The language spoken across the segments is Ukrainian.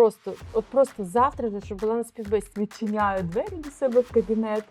просто, от просто завтра щоб була на співбесіді. Відчиняю двері до себе в кабінет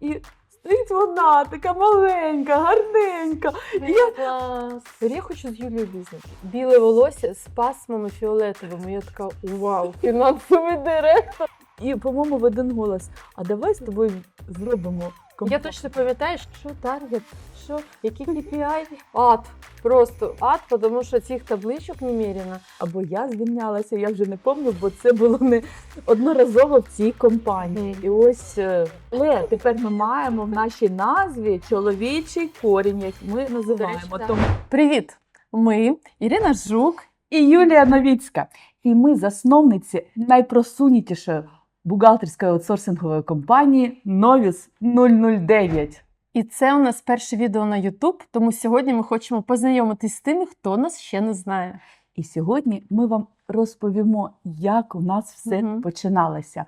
і стоїть вона, така маленька, гарненька. Я клас. Я хочу з Юлією Візники. Біле волосся з пасмами фіолетовими. Я така вау, фінансовий директор. І, по-моєму, в один голос. А давай з тобою зробимо Я точно пам'ятаю, що таргет, що який KPI. Ад. Просто ад, тому що цих табличок немерено. Або я звільнялася, я вже не пам'ятаю, бо це було не одноразово в цій компанії. І ось е, але тепер ми маємо в нашій назві чоловічий корінь, як ми називаємо. Тому привіт! Ми Ірина Жук і Юлія Новіцька. І ми засновниці найпросунутішої бухгалтерської аутсорсингової компанії Novus 009. І це у нас перше відео на YouTube, тому сьогодні ми хочемо познайомитись з тими, хто нас ще не знає. І сьогодні ми вам розповімо, як у нас все Мгм. починалося.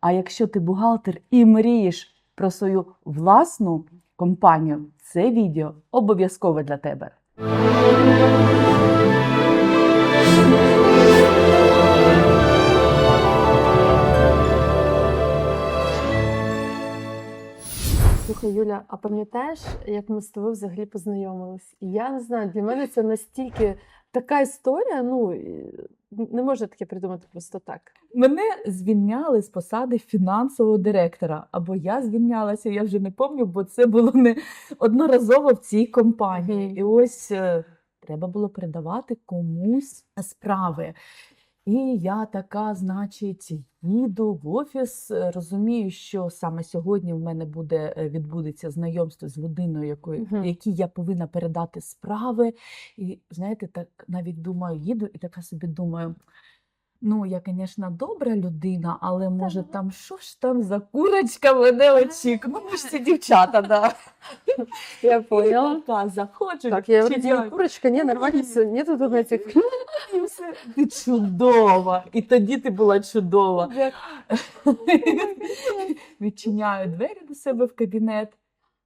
А якщо ти бухгалтер і мрієш про свою власну компанію, це відео обов'язково для тебе. Слухай, Юля, а пам'ятаєш, як ми з тобою взагалі познайомились? І Я не знаю, для мене це настільки така історія. Ну не можна таке придумати просто так. Мене звільняли з посади фінансового директора, або я звільнялася, я вже не пам'ятаю, бо це було не одноразово в цій компанії. І ось е, треба було передавати комусь справи. І я така, значить, їду в офіс, розумію, що саме сьогодні в мене буде е, відбудеться знайомство з людиною, якою, Мгм. якій я повинна передати справи. І знаєте, так навіть думаю, їду і така собі думаю. Ну, я, звісно, добра людина, але може там що ж там за курочка мене очікує? Ну, ми ж ці дівчата, да. Я поняла. Така, заходжу. Так, я чи я- курочка, ні, нормально все, ні тут этих. І все, ти чудова. І тоді ти була чудова. Відчиняю двері до себе в кабінет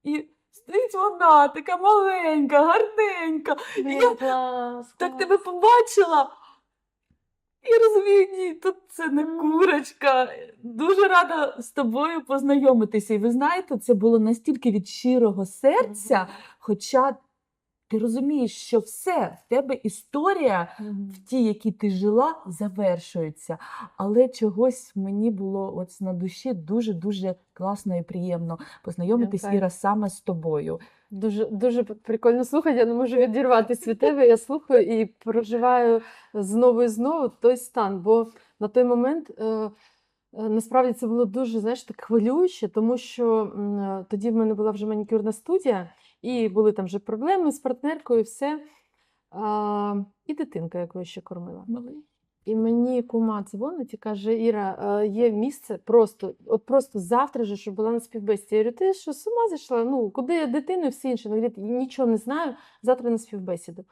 і стоїть вона, така маленька, гарненька. Я клас, Так тебе побачила. І розумію, ні, тут це не курочка. Дуже рада з тобою познайомитися. І ви знаєте, це було настільки від щирого серця, хоча ти розумієш, що все, в тебе історія в тій, якій ти жила, завершується. Але чогось мені було от на душі дуже-дуже класно і приємно познайомитись. Іра, саме з тобою. Дуже дуже прикольно слухати. Я не можу відірватися від тебе. Я слухаю і проживаю знову і знову той стан. Бо на той момент е, е, насправді це було дуже знаєш, так хвилююче, тому що е, тоді в мене була вже манікюрна студія, і були там вже проблеми з партнеркою, і все. І дитинка, яку я ще кормила. І мені кума дзвонить і каже: Іра, є місце просто, от просто завтра же, щоб була на співбесіді. Я говорю, ти що з ума зайшла? Ну, куди я дитину і все інше? Говорить, нічого не знаю, завтра на співбесіду.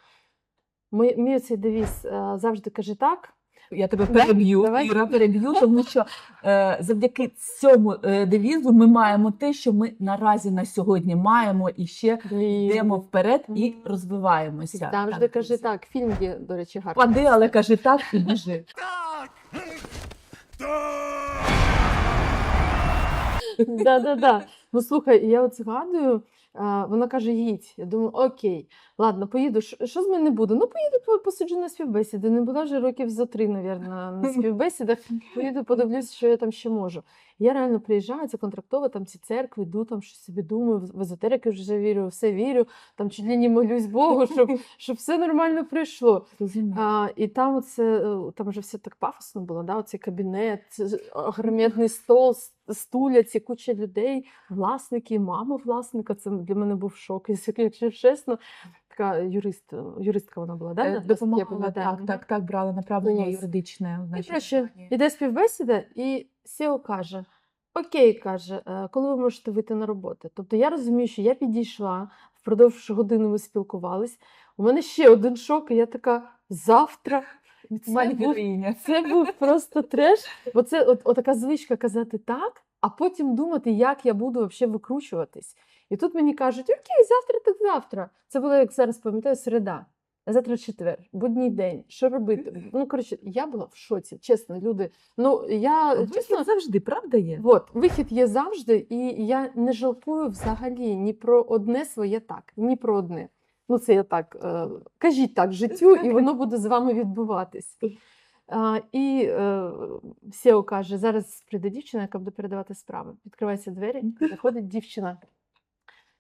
Мій, мій цей девіз е, завжди каже так. Я тебе переб'ю, Давай. Іра, переб'ю, тому що е, завдяки цьому е, девізу ми маємо те, що ми наразі на сьогодні маємо, і ще йдемо вперед і розвиваємося. Завжди Так, каже так. Фільм є, до речі, гарний. Пади, але кажи так і біжи. Да-да-да. Ну слухай, я от згадую, а, вона каже: їдь. Я думаю, окей, ладно, поїду. Що з мене буде? Ну, поїду по- посиджу на співбесіди. Не була вже років за три, навірно, на співбесідах. Поїду, подивлюсь, що я там ще можу. Я реально приїжджаю, це контрактова, там ці церкви, йду, там щось собі думаю, в- езотерики вже вірю, все вірю, там чуть ли не молюсь Богу, щоб, щоб все нормально прийшло. А, і там оце, е, там вже все так пафосно було, да? оцей кабінет, це стол, стуля, ці куча людей, власники, мама власника. Це для мене був шок. Якщо чесно, така юрист, юристка вона була, да? Е, Допомагала, пам'ятаю? так, так, так, брала направлення Ось. юридичне. в І компанії. іде співбесіда, і SEO каже: Окей, каже, «е, коли ви можете вийти на роботу? Тобто я розумію, що я підійшла, впродовж години ми спілкувались. У мене ще один шок, і я така завтра. Це був це був просто треш. Бо це от, от така звичка казати так, а потім думати, як я буду взагалі викручуватись. І тут мені кажуть, окей, завтра так завтра. Це було, як зараз пам'ятаю, середа. Завтра четвер, будній день, що робити? Ну, коротше, я була в шоці, чесно, люди. Ну, я чесно, завжди, правда є? От, вихід є завжди, і я не жалкую взагалі ні про одне своє так, ні про одне. Ну, це я так. Е, кажіть так життю, і воно буде з вами відбуватись. А, і е, SEO каже: зараз прийде дівчина, яка буде передавати справи. Відкриваються двері, заходить дівчина.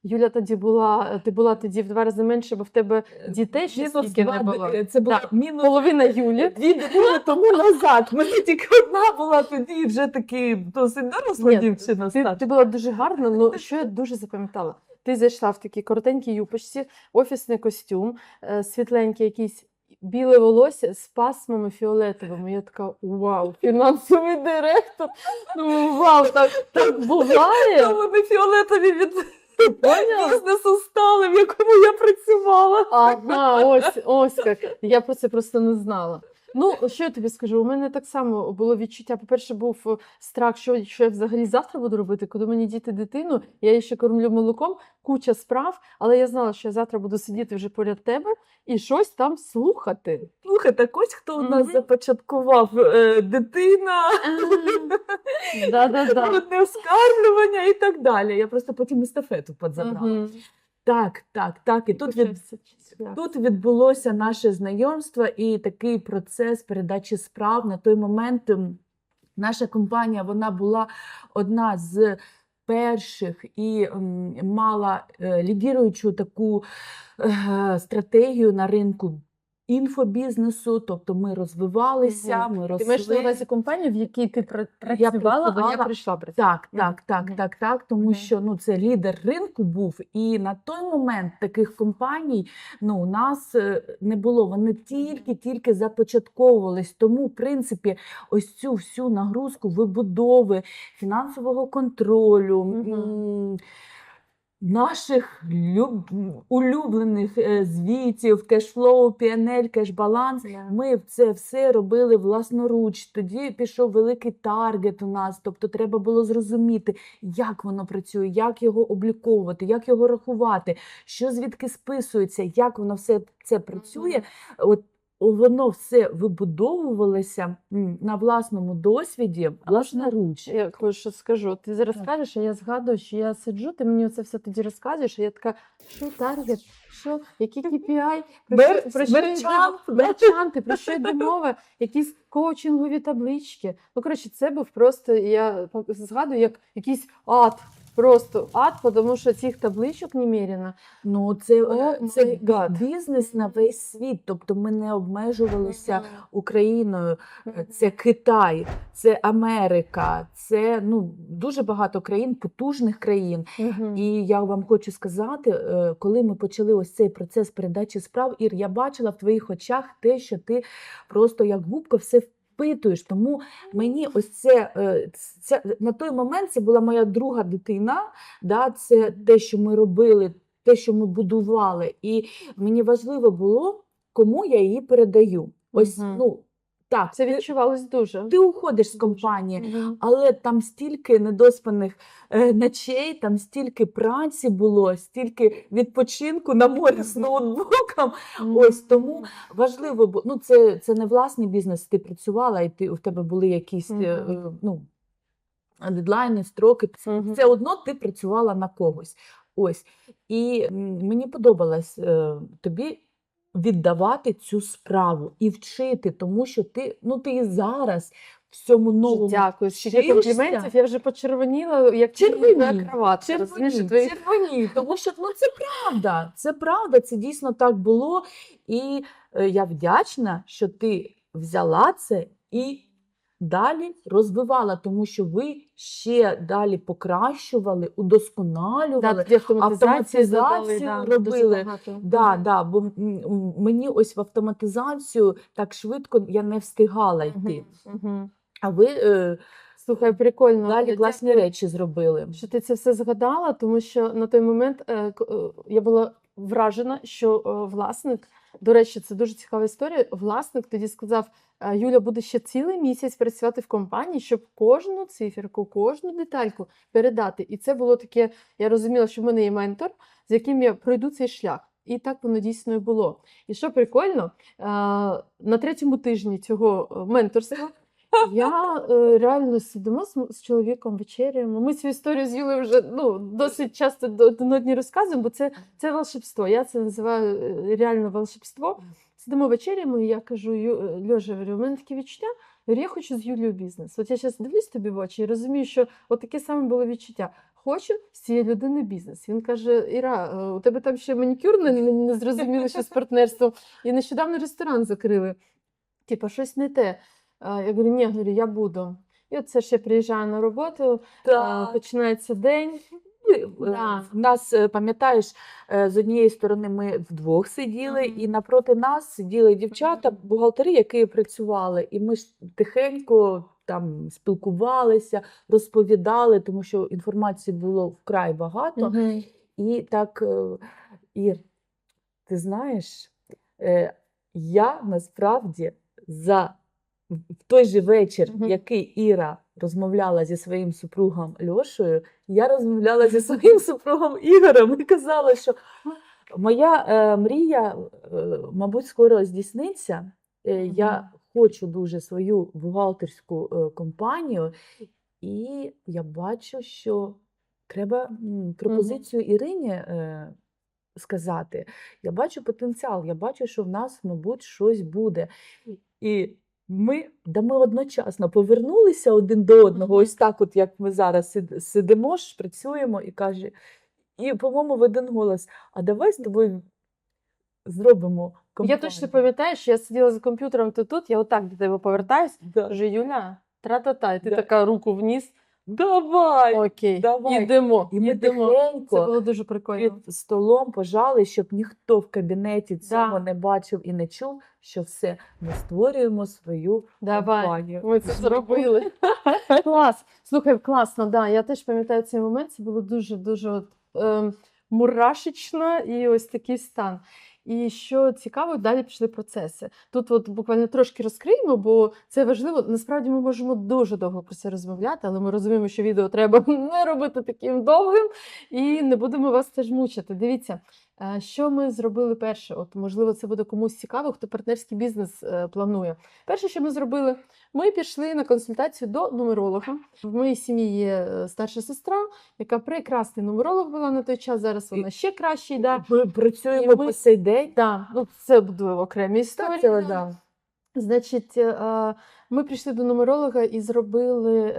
Юля тоді була, ти була тоді в два рази менше, бо в тебе дітей ще Мінус скільки не два, було. е, Це була Так, мінус Половина Юлі. дві дитини тому назад. Мене тільки одна була тоді, вже таки досить доросла Ні, дівчина Ти, ти була дуже гарна, але що я дуже запам'ятала? Ти зайшла в такій коротенькій юпочці, офісний костюм, е, світленький якийсь біле волосся з пасмами фіолетовими. Я така вау, фінансовий директор. Ну вау, так, так буває. Та Вони фіолетові від бізнесу стали, в якому я працювала. Ага, ось, ось як. Я про це просто не знала. Ну, що я тобі скажу? У мене так само було відчуття. По-перше, був е, страх, що, що я взагалі завтра буду робити, коли мені діти дитину, я її ще кормлю молоком, куча справ, але я знала, що я завтра буду сидіти вже поряд тебе і щось там слухати. Слухай, так ось хто у нас започаткував е, дитина, Да-да-да. одне вскармлювання і так далі. Я просто потім естафету подзабрала. Так, так, так. І тут від, Тут відбулося наше знайомство і такий процес передачі справ. На той момент наша компанія вона була одна з перших і м, мала е, лідіруючу таку е, стратегію на ринку інфобізнесу. Тобто ми розвивалися, ми росли. Ти маєш на увазі компанію, в якій ти пра- Я працювала, а я прийшла працювати. Так, так, так, так, так. Тому що ну це лідер ринку був, і на той момент таких компаній ну у нас е, не було. Вони тільки-тільки започатковувались. Тому, в принципі, ось цю всю нагрузку вибудови фінансового контролю. Наших люб... улюблених е, звітів, кешфлоу, PNL, кешбаланс, ми це все робили власноруч. Тоді пішов великий таргет у нас. Тобто, треба було зрозуміти, як воно працює, як його обліковувати, як його рахувати, що звідки списується, як воно все це працює. От воно все вибудовувалося на власному досвіді, власноруч. Я кое-що скажу. Ти зараз Так. кажеш, а я згадую, що я сиджу, ти мені це все тоді розказуєш, і я така, що таргет, що, які KPI, про що, про що мерчант, мерчанти, про що йде мова, якісь коучингові таблички. Ну, коротше, це був просто, я згадую, як якийсь ад. Просто ад, тому що цих табличок немерено. Ну, це, О, це бізнес на весь світ. Тобто ми не обмежувалися Україною. Це Китай, це Америка, це ну дуже багато країн, потужних країн. Мгм. І я вам хочу сказати, е, коли ми почали ось цей процес передачі справ, Ір, я бачила в твоїх очах те, що ти просто як губка все впитуєш. Тому мені ось це, це на той момент це була моя друга дитина. Да, це те, що ми робили, те, що ми будували. І мені важливо було, кому я її передаю. Ось, Мгм. ну так, Це відчувалось дуже. ти уходиш з компанії. Але там стільки недоспаних е, ночей, там стільки праці було, стільки відпочинку на морі з ноутбуком. Ось тому важливо, бо ну це, це не власний бізнес. Ти працювала, і ти у тебе були якісь е, е, ну, дедлайни, строки. Все одно ти працювала на когось. Ось. І мені подобалось е, тобі віддавати цю справу і вчити, тому що ти, ну, ти і зараз в цьому новому Дякую. Вчишся. компліментів. Я вже почервоніла, як Червоні, кроват кроватка. Червоні, твої- червоні, тому що ну, це правда. Це правда, це дійсно так було. І е, я вдячна, що ти взяла це і далі розвивала, тому що ви ще далі покращували, удосконалювали. задали, автоматизацію да, робили. Да, да, бо мені ось в автоматизацію так швидко я не встигала йти. А ви е, Слухай, прикольно. далі класні речі зробили. що ти це все згадала, тому що на той момент е, е, я була вражена, що е, власник, до речі, це дуже цікава історія. Власник тоді сказав: «Е, Юля буде ще цілий місяць працювати в компанії, щоб кожну циферку, кожну детальку передати. І це було таке. Я розуміла, що в мене є ментор, з яким я пройду цей шлях. І так воно дійсно і було. І що прикольно, е, на третьому тижні цього менторства я е, реально сидимо з, чоловіком вечеряємо. Ми цю історію з Юлею вже ну, досить часто до- одній розказуємо, бо це, це волшебство. Я це називаю е, реально волшебство. Сидимо вечеряємо, і я кажу, «Ю- е, Льожа, говорю, у мене таке відчуття. Я хочу з Юлією бізнес. От я зараз дивлюсь тобі в очі і розумію, що от таке саме було відчуття. Хочу з цієї людини бізнес. Він каже: Іра, е, у тебе там ще манікюр не, не, не зрозуміло, що з партнерством. І нещодавно ресторан закрили. Типа, щось не те. Я говорю, ні, говорю, я буду. І це ще приїжджаю на роботу, Так. починається день. Да. Да. Нас, е, пам'ятаєш, з однієї сторони ми вдвох сиділи, Мгм. і напроти нас сиділи дівчата, бухгалтери, які працювали. І ми ж тихенько там спілкувалися, розповідали, тому що інформації було вкрай багато. Мгм. І так, е, Ір, ти знаєш, е, я насправді за в той же вечір, Мгм. який Іра розмовляла зі своїм супругом Льошею, я розмовляла зі своїм супругом Ігорем і казала, що моя е, мрія, е, мабуть, скоро здійсниться. Е, Мгм. Я хочу дуже свою бухгалтерську е, компанію, і я бачу, що треба м, пропозицію Ірині е, сказати. Я бачу потенціал, я бачу, що в нас, мабуть, щось буде. І ми, да ми одночасно повернулися один до одного, ось так, от як ми зараз сидимо, ж, працюємо і каже, і, по-моєму, в один голос: а давай з тобою зробимо компанію. Я точно пам'ятаю, що я сиділа за комп'ютером ти тут, я отак до тебе повертаюсь. Да. Кажу, Юля, тра-та-та, і ти Да. така руку вниз. Давай! Окей, давай. ідемо. І ми ідемо. Це було дуже прикольно. під столом пожали, щоб ніхто в кабінеті цього Да. не бачив і не чув, що все, ми створюємо свою Давай. компанію. Ми це зробили. Клас. Слухай, класно, да. Я теж пам'ятаю цей момент. Це було дуже дуже от, ем, мурашечно і ось такий стан. І що цікаво, далі пішли процеси. Тут от буквально трошки розкриємо, бо це важливо. Насправді ми можемо дуже довго про це розмовляти, але ми розуміємо, що відео треба не робити таким довгим і не будемо вас теж мучити. Дивіться, що ми зробили перше. От, можливо, це буде комусь цікаво, хто партнерський бізнес е, планує. Перше, що ми зробили, ми пішли на консультацію до нумеролога. В моїй сім'ї є е, старша сестра, яка прекрасний нумеролог була на той час. Зараз вона ще кращий. Да. Ми працюємо І ми- по сей день. Да, ну це буде окремі історії. це, да. Значить, е, ми прийшли до нумеролога і зробили е,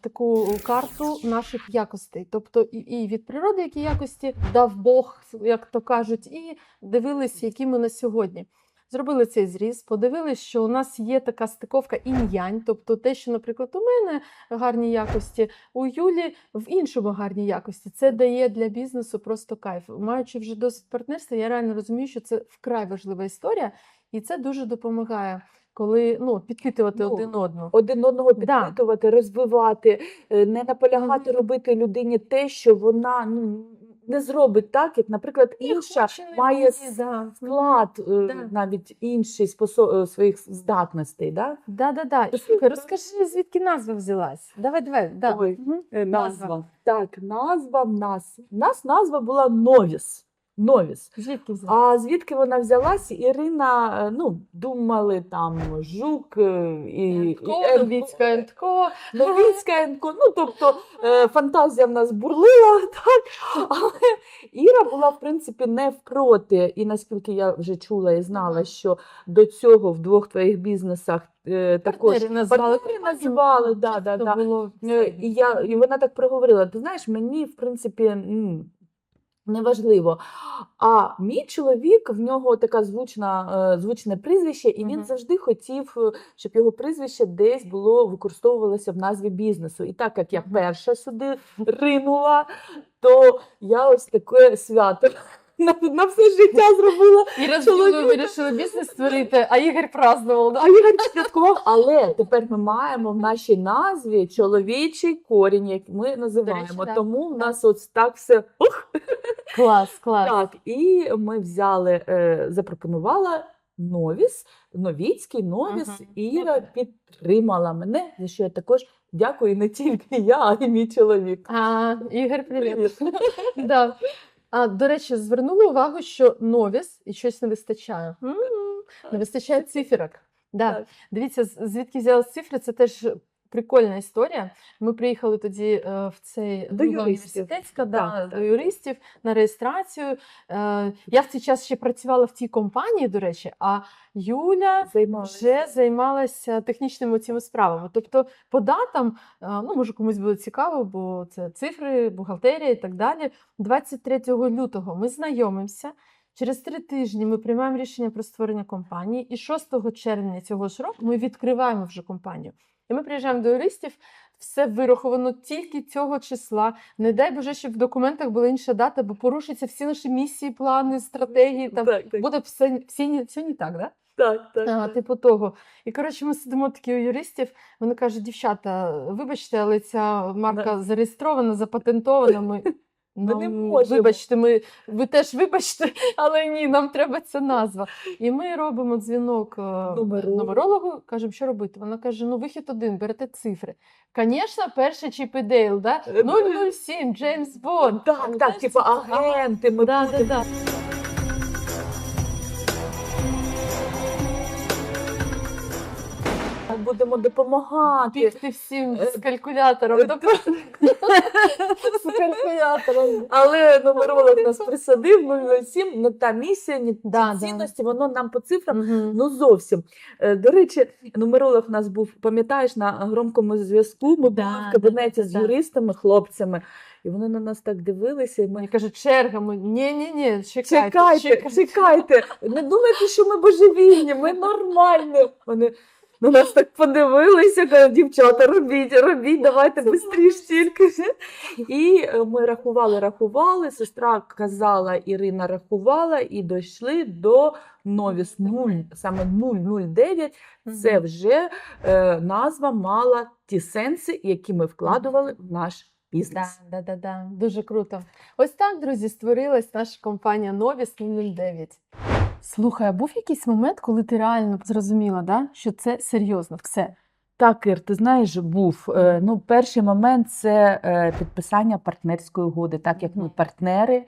таку карту наших якостей. Тобто і, від природи, які якості дав Бог, як то кажуть, і дивилися, які ми на сьогодні. Зробили цей зріз, подивилися, що у нас є така стиковка інь-янь, тобто те, що, наприклад, у мене гарні якості, у Юлі в іншому гарні якості. Це дає для бізнесу просто кайф. Маючи вже досвід партнерства, я реально розумію, що це вкрай важлива історія, і це дуже допомагає, коли ну, підпитувати Ну, один одного. Один одного Да. підпитувати, розвивати, е, не наполягати Мгм. робити людині те, що вона ну, не зробить так, як, наприклад, інша має да. склад е, Да. навіть інший спосо- е, своїх здатностей. Да? Да, да, да. І слухай, розкажи, звідки назва взялась? Давай, давай. Да. Ой, Мгм. Е, Назва. Так, назва в нас. У нас назва була Новіс. Новіс. Звідки взялась? А звідки вона взялась? Ірина, е, ну, думали там жук е, і, Новіцька ентко. Новіцька Енко. Ну, тобто е, фантазія в нас бурлила, так. Але Іра була, в принципі, не впроти. І наскільки я вже чула і знала, що до цього в двох твоїх бізнесах також Партнери назвали. партнери називали, да, да, да. було І, я, і вона так проговорила: ти знаєш, мені, в принципі, неважливо. А мій чоловік, в нього така звучна, е, звучне прізвище, і він Мгм. завжди хотів, е, щоб його прізвище десь було використовувалося в назві бізнесу. І так як я перша сюди ринула, то я ось таке свято на, на все життя зробила. І чоловіка. вирішили бізнес створити, а Ігор празднував. Да? А Ігор святкував. Але тепер ми маємо в нашій назві чоловічий корінь, як ми називаємо. да. Тому в нас от так все ух, Клас, клас. так. І ми взяли, е, запропонувала новіс, новіцький новіс. Мгм. Іра підтримала мене, за що я також дякую не тільки я, а й мій чоловік. А, Ігор, привіт. Привіт. Да. А, до речі, звернули увагу, що новіс і щось не вистачає. М, Не вистачає циферок. Да. Так. Дивіться, звідки взялась цифри, це теж прикольна історія. Ми приїхали тоді е, в цей До юристів. університетська, да, до юристів на реєстрацію. Е, я в цей час ще працювала в тій компанії, до речі, а Юля Займалася. вже займалася технічними цими справами. Тобто, по датам, е, ну може комусь буде цікаво, бо це цифри, бухгалтерія і так далі. 23 лютого ми знайомимося. Через три тижні ми приймаємо рішення про створення компанії, і 6 червня цього ж року ми відкриваємо вже компанію. І ми приїжджаємо до юристів. Все вираховано тільки цього числа. Не дай Боже, щоб в документах була інша дата, бо порушаться всі наші місії, плани, стратегії. Там Так, так, буде все, всі, не- все не так, да? так, так, А, так. типу того. І коротше, ми сидимо такі у юристів. Вони кажуть, дівчата, вибачте, але ця марка зареєстрована, запатентована. Ми, Ми не можемо». Вибачте, ми, ви теж вибачте, але ні, нам треба ця назва. І ми робимо дзвінок Нумеролог. Нумерологу. кажемо, що робити. Вона каже: ну вихід один, берете цифри. Звісно, перший Чіп і Дейл, да? Е, 007, Джеймс Бонд. Так, так, типу агенти, ми Да, да, будемо да. Ми будемо допомагати. Бігти всім Е, з калькулятором. Тобто, з калькулятором. Але нумеролог нас присадив 007, не та місія, ні цінності, воно нам по цифрам ну зовсім. Е, До речі, нумеролог у нас був, пам'ятаєш, на громкому зв'язку. Ми були в кабінеті з юристами, хлопцями, і вони на нас так дивилися. І ми кажуть, черга, ми ні, ні, ні, чекайте, Чекайте, чекайте, Не думайте, що ми божевільні, ми нормальні. Вони на нас так подивилися, кажуть, дівчата, робіть, робіть, давайте швидше тільки. І е, ми рахували, рахували. Сестра казала, Ірина рахувала, і дійшли до новіс 0, саме 009. Це вже е, назва мала ті сенси, які ми вкладували в наш Да, бізнес. да, да, да. Дуже круто. Ось так, друзі, створилась наша компанія Новіс 009. Слухай, а був якийсь момент, коли ти реально зрозуміла, да, що це серйозно, все. Так, Ір, ти знаєш, був. Е, Ну, перший момент це е, підписання партнерської угоди, так як ми партнери.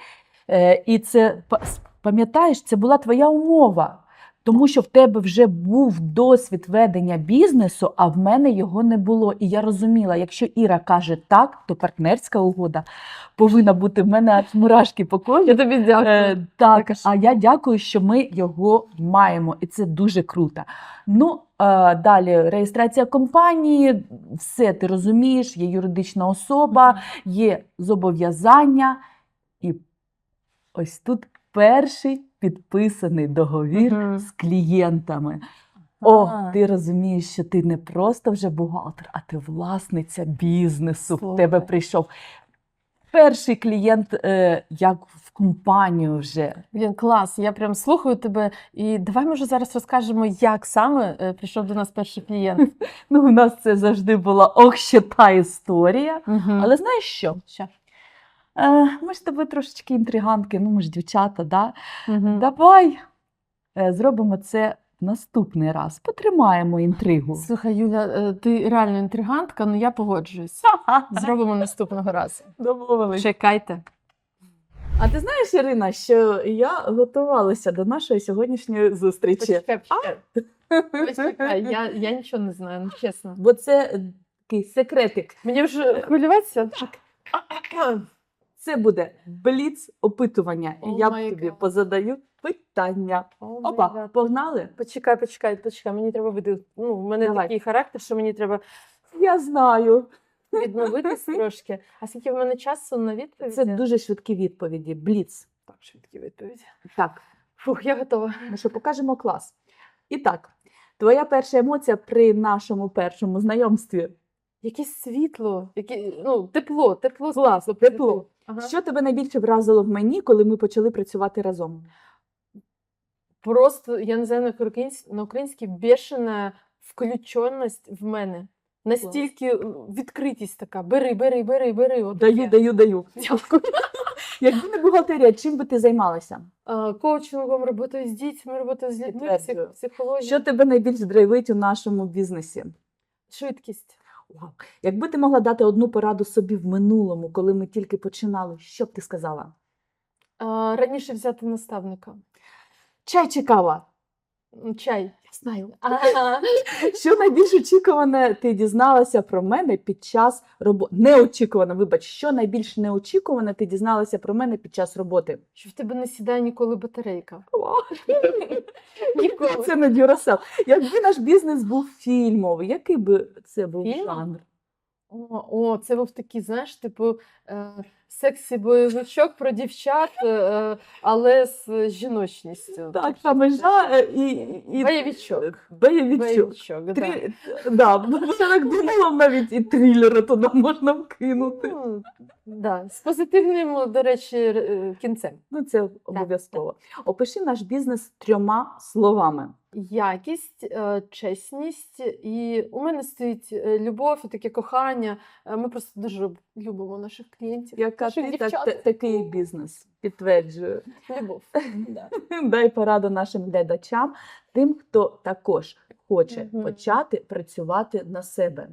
Е, І це па- пам'ятаєш, це була твоя умова. Тому що в тебе вже був досвід ведення бізнесу, а в мене його не було. І я розуміла, якщо Іра каже так, то партнерська угода повинна бути в мене аж мурашки по кожі. Я тобі дякую. Е, так, а я дякую, що ми його маємо, і це дуже круто. Ну, е, далі реєстрація компанії, все ти розумієш, є юридична особа, є зобов'язання, і ось тут перший підписаний договір Мгм. з клієнтами. О, А. ти розумієш, що ти не просто вже бухгалтер, а ти власниця бізнесу. В тебе прийшов перший клієнт, е, як в компанію вже. Блін, клас, я прям слухаю тебе. І давай, може, зараз розкажемо, як саме е, прийшов до нас перший клієнт. Ну, у нас це завжди була ох, ще та історія. Але Але знаєш що? що? Е, ми ж з тобою трошечки інтригантки, ну ми ж дівчата, да? Мгм. Давай е, зробимо це наступний раз. Потримаємо інтригу. Слухай, Юля, е, ти реально інтригантка, але я погоджуюсь. Зробимо наступного разу. Домовились. Чекайте. А ти знаєш, Ірина, що я готувалася до нашої сьогоднішньої зустрічі. Почекай, почекай. Почекай, я, я нічого не знаю, ну чесно. Бо це такий секретик. Мені вже хвилюватися? Так. Це буде бліц опитування. І О я тобі гад. позадаю питання. О, Опа, погнали? Почекай, почекай, почекай. Мені треба види. Ну, в мене Давай. такий характер, що мені треба Я знаю. відновитись трошки. А скільки в мене часу на відповіді? Це дуже швидкі відповіді. Бліц. так, швидкі відповіді. Так, Фух, я готова. ну що покажемо клас. І так, твоя перша емоція при нашому першому знайомстві. Якесь світло, яке, ну, тепло, тепло. Класно, тепло. Ага. Що тебе найбільше вразило в мені, коли ми почали працювати разом? Просто, я не знаю, на українській, на українській бешена включеність в мене. Настільки відкритість така. Бери, бери, бери, бери. От Даю, таке. даю, даю. Дякую. Якби не бухгалтерія, чим би ти займалася? А, Коучингом, роботою з дітьми, роботою з людьми, психологією. Що тебе найбільш драйвить у нашому бізнесі? Швидкість. Вау. Якби ти могла дати одну пораду собі в минулому, коли ми тільки починали, що б ти сказала? Раніше взяти наставника. Чай чи кава? Чай. Я знаю. Ага. Що найбільш очікуване ти дізналася про мене під час роботи? Неочікувано, вибач, що найбільш неочікуване ти дізналася про мене під час роботи? Що в тебе не сідає ніколи батарейка. Ніколи. Це не Дюрасел. Якби наш бізнес був фільмовий, який би це був Фільм? жанр? О, о, це був такий, знаєш, типу е, сексі бойовичок про дівчат, е, але з жіночністю. Так, там межа е, і, і Бойовичок. Бойовичок. Бойовичок, да. Трі... Да, бо я так думала, навіть і трилери туди можна вкинути. Ну, да. З позитивним, до речі, е, кінцем. Ну, це обов'язково. Опиши наш бізнес трьома словами. Якість, е, чесність, і у мене стоїть е, любов і таке кохання. Е, Ми просто дуже любимо наших клієнтів. Яка ти, дівчат. та- такий бізнес підтверджую. Любов. Да. Дай пораду нашим глядачам, тим, хто також хоче Мгм. почати працювати на себе.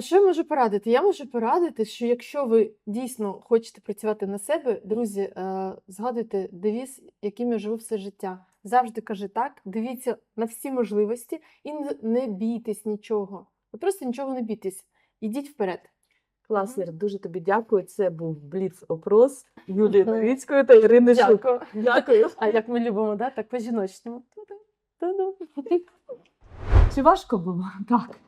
Що я можу порадити? Я можу порадити, що якщо ви дійсно хочете працювати на себе, друзі, згадуйте девіз, яким я живу все життя. Завжди кажи так, дивіться на всі можливості і не- бійтесь нічого. Ви просто нічого не бійтесь. Ідіть вперед. Клас, Мгм. Ір, дуже тобі дякую. Це був бліц опрос Юлії Новіцької та Ірини Шук. Дякую. Дякую. А як ми любимо, да? так по-жіночному. Чи важко було? Так.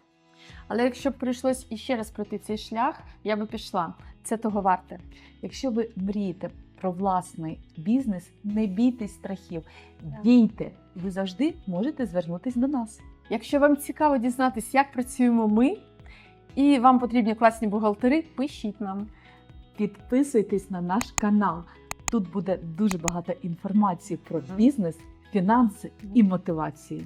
Але якщо б прийшлось іще раз пройти цей шлях, я би пішла. Це того варте. Якщо ви мрієте про власний бізнес, не бійтесь страхів, дійте. Ви завжди можете звернутися до нас. Якщо вам цікаво дізнатися, як працюємо ми, і вам потрібні класні бухгалтери, пишіть нам. Підписуйтесь на наш канал. Тут буде дуже багато інформації про бізнес, фінанси і мотивацію.